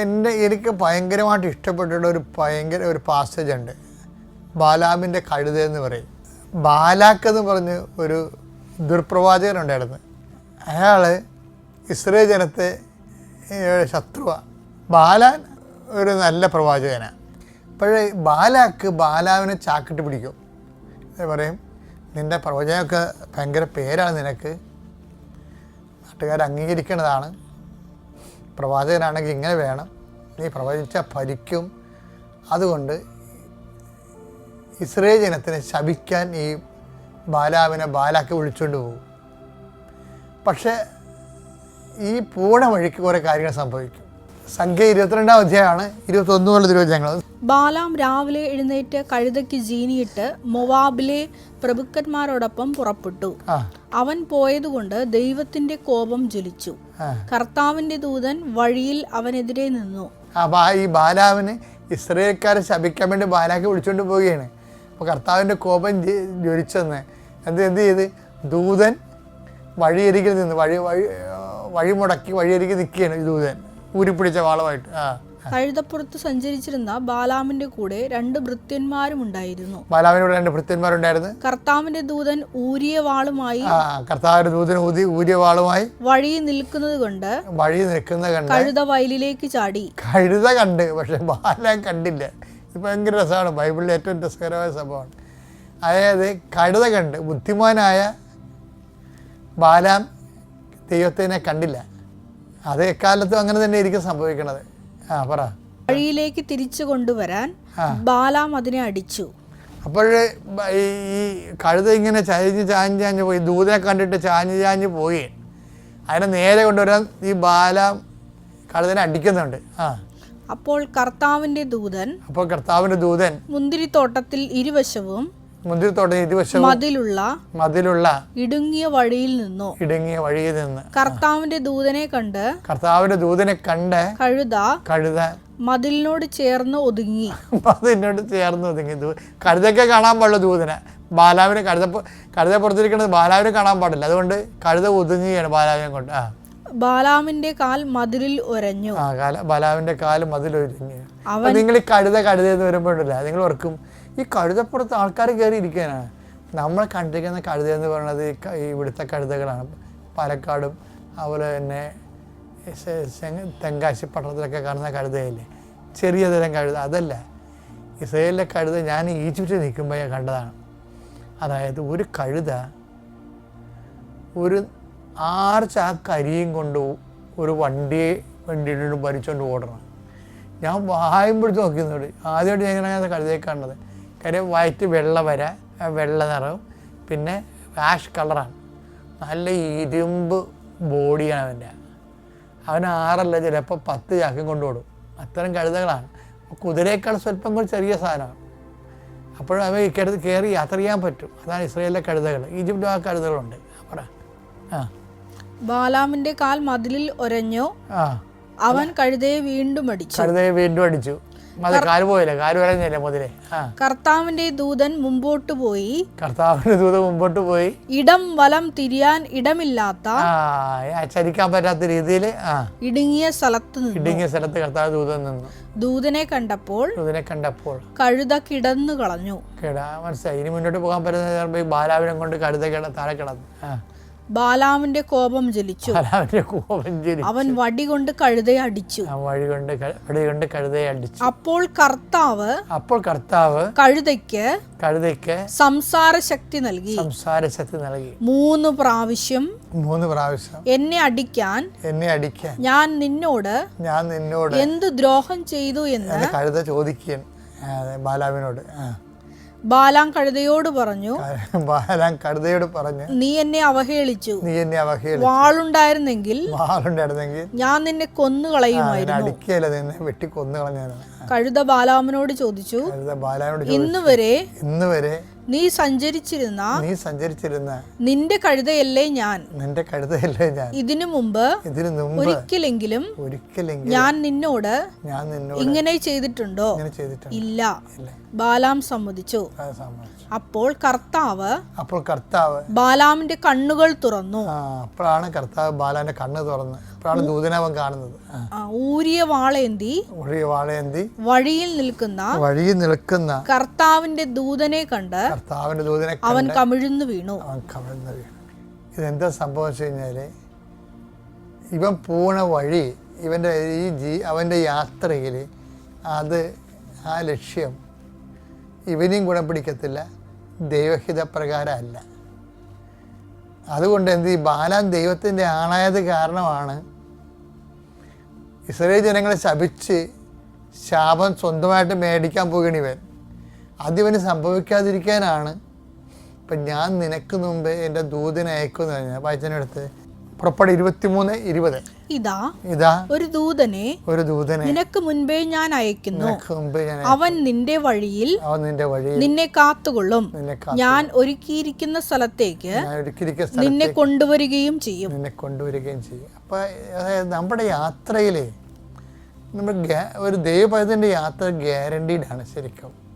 എന്റെ എനിക്ക് ഭയങ്കരമായിട്ട് ഇഷ്ടപ്പെട്ടിട്ട് ഒരു ഭയങ്കര ഒരു പാസേജ് ഉണ്ട്. ബാലാമിന്റെ കഴുത എന്ന് പറയും. ബാലാക്ക് എന്ന് പറഞ്ഞ് ഒരു ദുർപ്രവാചകനുണ്ടായിരുന്നു. അയാൾ ഇസ്രേ ജനത്തെ ശത്രുവാണ് ബാലാൻ ഒരു നല്ല പ്രവാചകനാണ് അപ്പോഴേ ബാലാക്ക് ബാലാവിനെ ചാക്കിട്ട് പിടിക്കും. പറയും നിന്റെ പ്രവചനമൊക്കെ ഭയങ്കര പേരാണ് നിനക്ക്. നാട്ടുകാർ അംഗീകരിക്കേണ്ടതാണ് പ്രവാചകനാണെങ്കിൽ ഇങ്ങനെ വേണം. നീ പ്രവചിച്ച ഭരിക്കും. അതുകൊണ്ട് ഇസ്രയേൽ ജനത്തിനെ ശപിക്കാൻ ഈ ബാലാവിനെ ബാലാക്കി വിളിച്ചുകൊണ്ട് പോകും. പക്ഷേ ഈ പൂണ വഴിക്ക് കുറേ കാര്യങ്ങൾ സംഭവിക്കും. സംഖ്യ ഇരുപത്തിരണ്ടാം അധ്യായമാണ് ഇരുപത്തൊന്ന് മുതൽ തിരുവചനങ്ങൾ ബാലാം രാവിലെ എഴുന്നേറ്റ് കഴുതയ്ക്ക് ജീനിയിട്ട് മൊവാബിലെ പ്രഭുക്കന്മാരോടൊപ്പം പുറപ്പെട്ടു. അവൻ പോയതുകൊണ്ട് ദൈവത്തിന്റെ കോപം ജ്വലിച്ചു. കർത്താവിന്റെ ദൂതൻ വഴിയിൽ അവനെതിരെ നിന്നു. അപ്പൊ ഈ ബാലാവിന് ഇസ്രയേൽക്കാരെ ശപിക്കാൻ വേണ്ടി ബാലാക്ക് വിളിച്ചുകൊണ്ട് പോവുകയാണ്. അപ്പോൾ കർത്താവിന്റെ കോപം ജ്വലിച്ചെന്ന്. എന്ത് എന്ത് ചെയ്ത്? ദൂതൻ വഴിയരികിൽ നിന്ന് വഴി വഴി വഴിമുടക്കി വഴി മുടക്കി വഴിയരികിൽ നിൽക്കുകയാണ് ദൂതൻ. ഊരിപ്പിടിച്ച വാളമായിട്ട്. ആ കഴുതപ്പുറത്ത് സഞ്ചരിച്ചിരുന്ന ബാലാമിന്റെ കൂടെ രണ്ട് ഭൃത്യന്മാരും ഉണ്ടായിരുന്നു ബാലാമിനോട് രണ്ട് ഭൃത്യന്മാരുണ്ടായിരുന്നു. കർത്താവിന്റെ ദൂതൻ ഊരിയ വാളുമായി കർത്താവിന്റെ ദൂതൻ ഊതി ഊരിയ വാളുമായി വഴി നിൽക്കുന്നത് കൊണ്ട് വഴി നിൽക്കുന്ന കണ്ട് കഴുത വയലിലേക്ക് ചാടി. കഴുത കണ്ട് പക്ഷെ ബാലം കണ്ടില്ല. ഇത് ഭയങ്കര രസമാണ്. ബൈബിളിലെ ഏറ്റവും രസകരമായ സംഭവമാണ്. അതായത് കഴുത കണ്ട് ബുദ്ധിമാനായ ബാലാം ദൈവത്തിനെ കണ്ടില്ല. അത് എക്കാലത്തും അങ്ങനെ തന്നെ ആയിരിക്കും സംഭവിക്കണത്. ആ പറ. വഴിയിലേക്ക് തിരിച്ചു കൊണ്ടുവരാൻ ബാലാം അതിനെ അടിച്ചു. അപ്പോൾ ഈ ഈ കഴുത ഇങ്ങനെ ചാഞ്ഞ് ചാഞ്ഞ് ചാഞ്ഞ് പോയി ദൂതനെ കണ്ടിട്ട് ചാഞ്ഞ് ചാഞ്ഞ് പോയി. അതിനെ നേരെ കൊണ്ടുവരാൻ ഈ ബാലാം കഴുതനെ അടിക്കുന്നുണ്ട്. ആ. അപ്പോൾ കർത്താവിന്റെ ദൂതൻ അപ്പോൾ കർത്താവിന്റെ ദൂതൻ മുന്തിരിത്തോട്ടത്തിൽ ഇരുവശവും മുന്തിരിത്തോട്ടം ഇരുവശവും മതിലുള്ള മതിലുള്ള ഇടുങ്ങിയ വഴിയിൽ നിന്നു? ഇടുങ്ങിയ വഴിയിൽ നിന്ന്. കർത്താവിന്റെ ദൂതനെ കണ്ട് കർത്താവിന്റെ ദൂതനെ കണ്ട് കഴുത കഴുത മതിലിനോട് ചേർന്ന് ഒതുങ്ങി. മതിലിനോട് ചേർന്ന് ഒതുങ്ങി. ദൂ കഴുതൊക്കെ കാണാൻ പാടില്ല ദൂതനെ. ബാലാവിനെ കഴുത കഴുത പുറത്തിരിക്കുന്നത് ബാലാവിനെ കാണാൻ പാടില്ല. അതുകൊണ്ട് കഴുത ഒതുങ്ങുകയാണ് ബാലാവിനെ കൊണ്ട്. ആ. ബാലാമിന്റെ കാൽ മതിലിൽ ഒരഞ്ഞു. ബാലാവിന്റെ കാൽ മതിൽ ഒരഞ്ഞു. നിങ്ങൾ ഈ കഴുത കഴുത എന്ന് വരുമ്പോഴല്ല നിങ്ങൾ ഓർക്കും? ഈ കഴുതപ്പുറത്ത് ആൾക്കാർ കയറി ഇരിക്കാനാണ് നമ്മൾ കണ്ടിരിക്കുന്ന കഴുത എന്ന് പറയുന്നത് ഈ ഇവിടുത്തെ കഴുതകളാണ്. പാലക്കാടും അതുപോലെ തന്നെ തെങ്കാശി പട്ടണത്തിലൊക്കെ കാണുന്ന കഴുതയില്ലേ? ചെറിയ തരം കഴുത അതല്ല. ഇസ്രയേലിലെ കഴുത ഞാൻ ഈജിപ്തിൽ നിൽക്കുമ്പോൾ ഞാൻ കണ്ടതാണ്. അതായത് ഒരു കഴുത ഒരു ആറ് ചാക്ക് അരിയും കൊണ്ട് ഒരു വണ്ടിയെ വണ്ടിയിട്ട് ഭരിച്ചുകൊണ്ട് ഓടണം. ഞാൻ വായുമ്പോഴത്തെ നോക്കിയെന്നോട്. ആദ്യമായിട്ട് ഞാൻ ഇങ്ങനെ കഴുതയെ കാണുന്നത് കാര്യം വയറ്റ് വെള്ള വര വെള്ള നിറവും പിന്നെ ആഷ് കളറാണ് നല്ല ഇരുമ്പ് ബോഡിയാണ് അവന്റെ. അവൻ ആറല്ല ചിലപ്പോൾ പത്ത് ചാക്കും കൊണ്ടുപോടും അത്തരം കഴുതകളാണ്. കുതിരയേക്കാൾ സ്വല്പം കൂടി ചെറിയ സാധനമാണ്. അപ്പോഴും അവ ഇക്കടുത്ത് കയറി യാത്ര ചെയ്യാൻ പറ്റും. അതാണ് ഇസ്രയേലിലെ കഴുതകൾ ഈജിപ്തിലും ആ കഴുതകളുണ്ട്. പറ. ആ. ബാലാമിന്റെ കാൽ മതിലിൽ ഒരഞ്ഞു. ആ. അവൻ കഴുതയെ വീണ്ടും അടിച്ചു. കഴുതയെ വീണ്ടും അടിച്ചു. കർത്താവിന്റെ ദൂതൻ മുമ്പോട്ട് പോയി. കർത്താവിന്റെ ദൂതൻ മുമ്പോട്ട് പോയി. ഇടം വലം തിരിയാൻ ഇടമില്ലാത്ത ചലിക്കാൻ പറ്റാത്ത രീതിയിൽ ഇടുങ്ങിയ സ്ഥലത്ത് ഇടുങ്ങിയ സ്ഥലത്ത് കർത്താവ് ദൂതൻ നിന്നു. ദൂതനെ കണ്ടപ്പോൾ ദൂതനെ കണ്ടപ്പോൾ. കഴുത കിടന്നു കളഞ്ഞു. കേടാ മനസ്സിലായി. ഇനി മുന്നോട്ട് പോകാൻ പറ്റുന്ന ബാലാവിനെ കൊണ്ട് കഴുത കിട താഴെ കിടന്നു. ആ ബാലാമിന്റെ കോപം ജലിച്ചു കോപം ജലിച്ചു അവൻ വടി കൊണ്ട് കഴുതയെ അടിച്ചു. വഴി കൊണ്ട് വടി കൊണ്ട് കഴുതയെ അടിച്ചു. അപ്പോൾ കർത്താവ് അപ്പോൾ കർത്താവ് കഴുതയ്ക്ക് കഴുതയ്ക്ക് സംസാര ശക്തി നൽകി. സംസാര ശക്തി നൽകി. മൂന്ന് പ്രാവശ്യം മൂന്ന് പ്രാവശ്യം എന്നെ അടിക്കാൻ എന്നെ അടിക്കാൻ ഞാൻ നിന്നോട് ഞാൻ നിന്നോട് എന്ത് ദ്രോഹം ചെയ്തു എന്ന് കഴുത ചോദിക്കാൻ ബാലാവിനോട് ആ. ബാലാം കഴുതയോട് പറഞ്ഞു ബാലാം കഴുതയോട് പറഞ്ഞു നീ എന്നെ അവഹേളിച്ചു. നീ എന്നെ അവഹേളിച്ചു. വാളുണ്ടായിരുന്നെങ്കിൽ വാളുണ്ടായിരുന്നെങ്കിൽ ഞാൻ നിന്നെ കൊന്നു കൊന്നുകളയുമായിരുന്നു അടിക്കല നിന്നെ വെട്ടി കൊന്നു കളഞ്ഞാണ് കഴുത ബാലാമനോട് ചോദിച്ചു കഴുത ബാലാമനോട് ചോദിച്ചു. ഇന്ന് വരെ ഇന്ന് വരെ നീ സഞ്ചരിച്ചിരുന്ന നീ സഞ്ചരിച്ചിരുന്ന നിന്റെ കഴുതയല്ലേ ഞാൻ. നിന്റെ കഴുതയല്ലേ ഞാൻ. ഇതിനു മുമ്പ് ഇതിനു മുമ്പ് ഒരിക്കലെങ്കിലും ഒരിക്കലെങ്കിലും ഞാൻ നിന്നോട് ഞാൻ നിന്നോട് ഇങ്ങനെ ചെയ്തിട്ടുണ്ടോ? ഇല്ല. ബാലാം സമ്മതിച്ചു. അപ്പോൾ കർത്താവ് അപ്പോൾ കർത്താവ് ബാലാമിന്റെ കണ്ണുകൾ തുറന്നു. അപ്പോഴാണ് കർത്താവ് ബാലാന്റെ കണ്ണ് തുറന്ന്. അപ്പോഴാണ് ദൂതനവൻ കാണുന്നത്. ഊരിയ വാളേന്തി ഒഴി വാളയന്തി വഴിയിൽ നിൽക്കുന്ന വഴിയിൽ നിൽക്കുന്ന കർത്താവിന്റെ ദൂതനെ കണ്ട് കർത്താവിന്റെ ദൂതനെ അവൻ കമിഴ്ന്നു വീണു. അവൻ കമിഴ്ന്നു വീണു. ഇതെന്താ സംഭവം വെച്ച് കഴിഞ്ഞാൽ ഇവൻ പോണ വഴി ഇവന്റെ ഈ ജീ അവന്റെ യാത്രയിൽ അത് ആ ലക്ഷ്യം ഇവനെയും ഗുണം പിടിക്കത്തില്ല ദൈവഹിത പ്രകാരമല്ല അതുകൊണ്ട് എന്ത് ഈ ബാലാൻ ദൈവത്തിന്റെ ആണായത് കാരണമാണ് ഇസ്രയേൽ ജനങ്ങളെ ശപിച്ച് ശാപം സ്വന്തമായിട്ട് മേടിക്കാൻ പോകണിവൻ അതിവന് സംഭവിക്കാതിരിക്കാനാണ്. ഇപ്പം ഞാൻ നിനക്ക് മുമ്പേ എന്റെ ദൂതനെ അയക്കുമെന്ന് പറഞ്ഞാൽ വായിച്ചതിനടുത്ത് പുറപ്പാട് ഇരുപത്തിമൂന്ന് ഇരുപത്. ഇതാ ഇതാ ഒരു ദൂതനെ ഒരു ദൂതനെ നിനക്ക് മുൻപേ ഞാൻ അയക്കുന്നു. അവൻ നിന്റെ വഴിയിൽ അവൻ നിന്റെ വഴിയിൽ നിന്നെ കാത്തുകൊള്ളും. ഞാൻ ഒരുക്കിയിരിക്കുന്ന സ്ഥലത്തേക്ക് നിന്നെ കൊണ്ടുവരികയും ചെയ്യും. നിന്നെ കൊണ്ടുവരികയും ചെയ്യും. അപ്പൊ അതായത് നമ്മുടെ യാത്രയിലെ നമ്മുടെ ഒരു ദൈവപദത്തിന്റെ യാത്ര ഗ്യാരണ്ടീഡ് ആണ് ശരിക്കും.